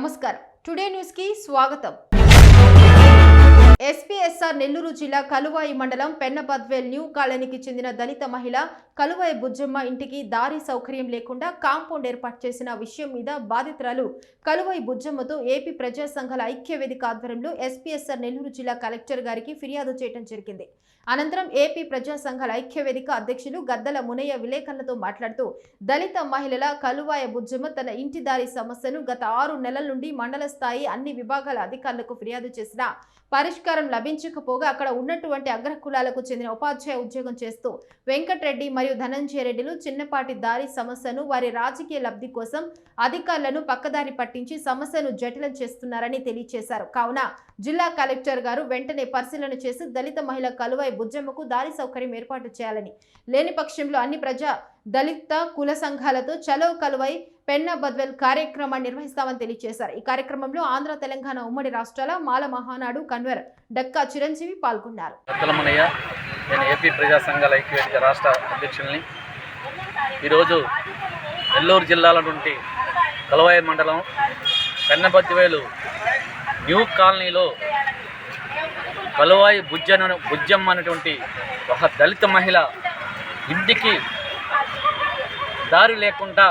నమస్కారం. టుడే న్యూస్కి స్వాగతం. ఎస్పీఎస్ఆర్ నెల్లూరు జిల్లా కలువాయి మండలం పెన్నబద్వేల్ న్యూ కాలనీకి చెందిన దళిత మహిళ కలువాయి బుజ్జమ్మ ఇంటికి దారి సౌకర్యం లేకుండా కాంపౌండ్ ఏర్పాటు చేసిన విషయం మీద బాధితురాలు కలువాయి బుజ్జమ్మతో ఏపీ ప్రజా సంఘాల ఐక్య వేదిక ఆధ్వర్యంలో ఎస్పీఎస్ఆర్ నెల్లూరు జిల్లా కలెక్టర్ గారికి ఫిర్యాదు చేయడం జరిగింది. అనంతరం ఏపీ ప్రజా సంఘాల ఐక్య వేదిక అధ్యక్షులు గద్దల మునయ్య విలేకరులతో మాట్లాడుతూ దళిత మహిళల కలువాయ బుజ్జమ్మ తన ఇంటి దారి సమస్యను గత ఆరు నెలల నుండి మండల స్థాయి అన్ని విభాగాల అధికారులకు ఫిర్యాదు చేసిన పరిష్కారం లభించకపోగా అక్కడ ఉన్నటువంటి అగ్ర కులాలకు చెందిన ఉపాధ్యాయ ఉద్యోగం చేస్తూ వెంకటరెడ్డి మరియు ధనంజయ రెడ్డిలు చిన్నపాటి దారి సమస్యను వారి రాజకీయ లబ్ధి కోసం అధికారులను పక్కదారి పట్టించి సమస్యను జటిలం చేస్తున్నారని తెలియజేశారు కావున జిల్లా కలెక్టర్ గారు వెంటనే పరిశీలన చేసి దళిత మహిళ కలువై బుజ్జమ్మకు దారి సౌకర్యం ఏర్పాటు చేయాలని. లేని పక్షంలో అన్ని ప్రజా దళిత కుల సంఘాలతో చలో కలువై పెన్న బద్వెల్ కార్యక్రమాన్ని నిర్వహిస్తామని తెలియజేశారు. ఈ కార్యక్రమంలో ఆంధ్ర తెలంగాణ ఉమ్మడి రాష్ట్రాల మాల మహానాడు కన్వర్ డక్కా చిరంజీవి పాల్గొన్నారు. నేను ఏపీ ప్రజా సంఘాల ఐక్యవేదిక రాష్ట్ర అధ్యక్షుల్ని. ఈరోజు నెల్లూరు జిల్లాలో నుండి కలవాయి మండలం పెన్నపత్తివేలు న్యూ కాలనీలో కలువాయి బుజ్జన బుజ్జమ్మ అనేటువంటి ఒక దళిత మహిళ ఇంటికి దారి లేకుండా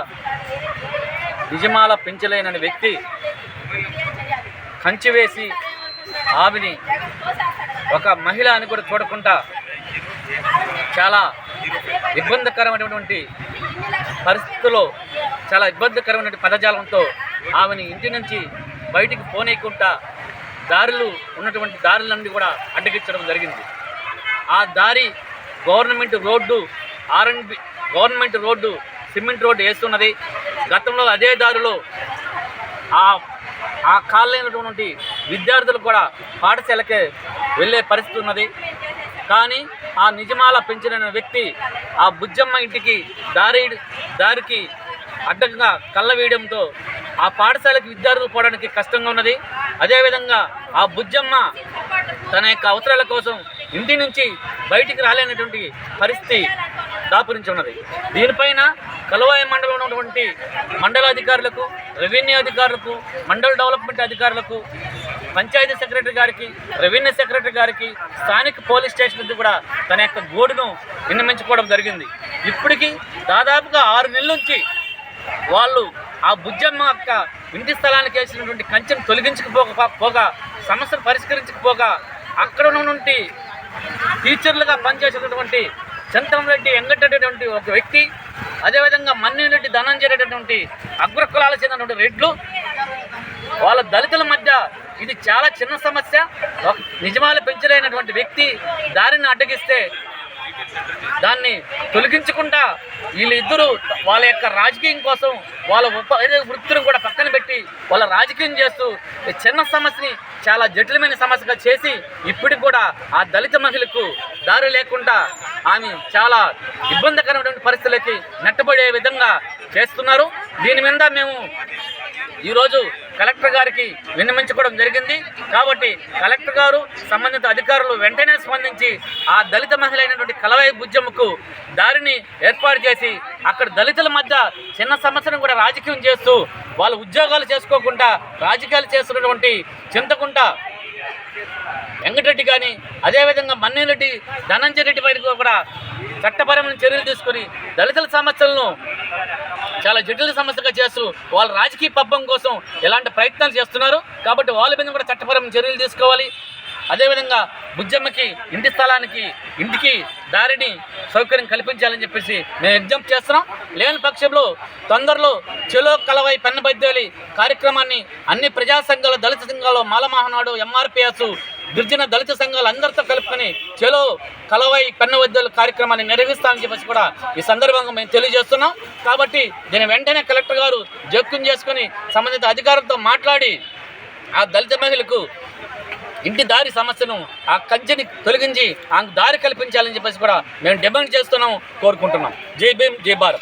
నిజమాల పెంచలేనని వ్యక్తి కంచి వేసి ఆవిని ఒక మహిళ అని కూడా చూడకుండా చాలా ఇబ్బందికరమైనటువంటి పరిస్థితుల్లో చాలా ఇబ్బందికరమైనటువంటి పదజాలంతో ఆమెని ఇంటి నుంచి బయటికి పోనీయకుండా దారులు ఉన్నటువంటి దారులన్నీ కూడా అడ్డగించడం జరిగింది. ఆ దారి government road R and B government road cement road వేస్తున్నది. గతంలో అదే దారిలో ఆ ఆ కాలైనటువంటి విద్యార్థులు కూడా పాఠశాలకే వెళ్ళే పరిస్థితి ఉన్నది. కానీ ఆ నిజమాల పెంచిన వ్యక్తి ఆ బుజ్జమ్మ ఇంటికి దారి దారికి అడ్డంగా కళ్ళ వేయడంతో ఆ పాఠశాలకి విద్యార్థులు పోవడానికి కష్టంగా ఉన్నది. అదేవిధంగా ఆ బుజ్జమ్మ తన యొక్క అవసరాల కోసం ఇంటి నుంచి బయటికి రాలేనటువంటి పరిస్థితి దాపురించి ఉన్నది దీనిపైన కలవాయి మండలం ఉన్నటువంటి మండల అధికారులకు రెవెన్యూ అధికారులకు మండల డెవలప్మెంట్ అధికారులకు పంచాయతీ సెక్రటరీ గారికి రెవెన్యూ సెక్రటరీ గారికి స్థానిక పోలీస్ స్టేషన్ నుంచి కూడా తన యొక్క గోడును విన్నమించుకోవడం జరిగింది. ఇప్పటికీ దాదాపుగా ఆరు నెలల నుంచి వాళ్ళు ఆ బుజ్జమ్మ యొక్క ఇంటి స్థలానికి వేసినటువంటి కంచెను తొలగించకపోక పోగా సమస్యను పరిష్కరించకపోగా అక్కడ ఉన్నటువంటి టీచర్లుగా పనిచేసేటటువంటి చంద్రంరెడ్డి వెంకటరెడ్డి ఒక వ్యక్తి అదేవిధంగా మన్నిరెడ్డి ధనంజయ అగ్రకులాల అగ్ర చెందినటువంటి రెడ్లు. వాళ్ళ దళితుల మధ్య ఇది చాలా చిన్న సమస్య. ఒక నిజమాలు పెంచలేనటువంటి వ్యక్తి దారిని అడ్డగిస్తే దాన్ని తొలగించకుండా వీళ్ళిద్దరూ వాళ్ళ యొక్క రాజకీయం కోసం వాళ్ళ ఉప వృత్తిని కూడా పక్కన పెట్టి వాళ్ళ రాజకీయం చేస్తూ ఈ చిన్న సమస్యని చాలా జటిలమైన సమస్యగా చేసి ఇప్పటికి కూడా ఆ దళిత మహిళకు దారి లేకుండా ఆమె చాలా ఇబ్బందికరమైనటువంటి పరిస్థితులకి నెట్టబడే విధంగా చేస్తున్నారు. దీని మీద మేము ఈరోజు కలెక్టర్ గారికి విన్నమించుకోవడం జరిగింది. కాబట్టి కలెక్టర్ గారు సంబంధిత అధికారులు వెంటనే స్పందించి ఆ దళిత మహిళ అయినటువంటి కలవై బుజ్జమ్మకు దారిని ఏర్పాటు చేసి అక్కడ దళితుల మధ్య చిన్న సమస్యను కూడా రాజకీయం చేస్తూ వాళ్ళు ఉద్యోగాలు చేసుకోకుండా రాజకీయాలు చేస్తున్నటువంటి చింతకుండా వెంకటరెడ్డి కానీ అదేవిధంగా మన్నేరెడ్డి ధనంజయ రెడ్డి పైన కూడా చట్టపరమైన చర్యలు తీసుకొని దళితుల సమస్యలను చాలా జటిల సమస్యగా చేస్తూ వాళ్ళ రాజకీయ పబ్బం కోసం ఎలాంటి ప్రయత్నాలు చేస్తున్నారు. కాబట్టి వాళ్ళ మీద కూడా చట్టపరమైన చర్యలు తీసుకోవాలి. అదేవిధంగా బుజ్జమ్మకి ఇంటి స్థలానికి ఇంటికి దారిని సౌకర్యం కల్పించాలని చెప్పేసి మేము ఎగ్జామ్ చేస్తున్నాం. లేని పక్షంలో తొందరలో చెలో కలవై పెన్నబద్దేలి కార్యక్రమాన్ని అన్ని ప్రజా సంఘాలు దళిత సంఘాలు మాలమహనాడు ఎంఆర్పిఎస్ గిరిజన దళిత సంఘాలు అందరితో కలుపుకొని చెలో కలవై పెన్నవద్దలు కార్యక్రమాన్ని నిర్వహిస్తామని చెప్పేసి కూడా ఈ సందర్భంగా మేము తెలియజేస్తున్నాం. కాబట్టి దీని వెంటనే కలెక్టర్ గారు జోక్యం చేసుకుని సంబంధిత అధికారులతో మాట్లాడి ఆ దళిత మహిళకు ఇంటి దారి సమస్యను ఆ కంచెని తొలగించి ఆ దారి కల్పించాలని చెప్పేసి కూడా మేము డిమాండ్ చేస్తున్నాం కోరుకుంటున్నాం. జై భీమ్ జై భారత్.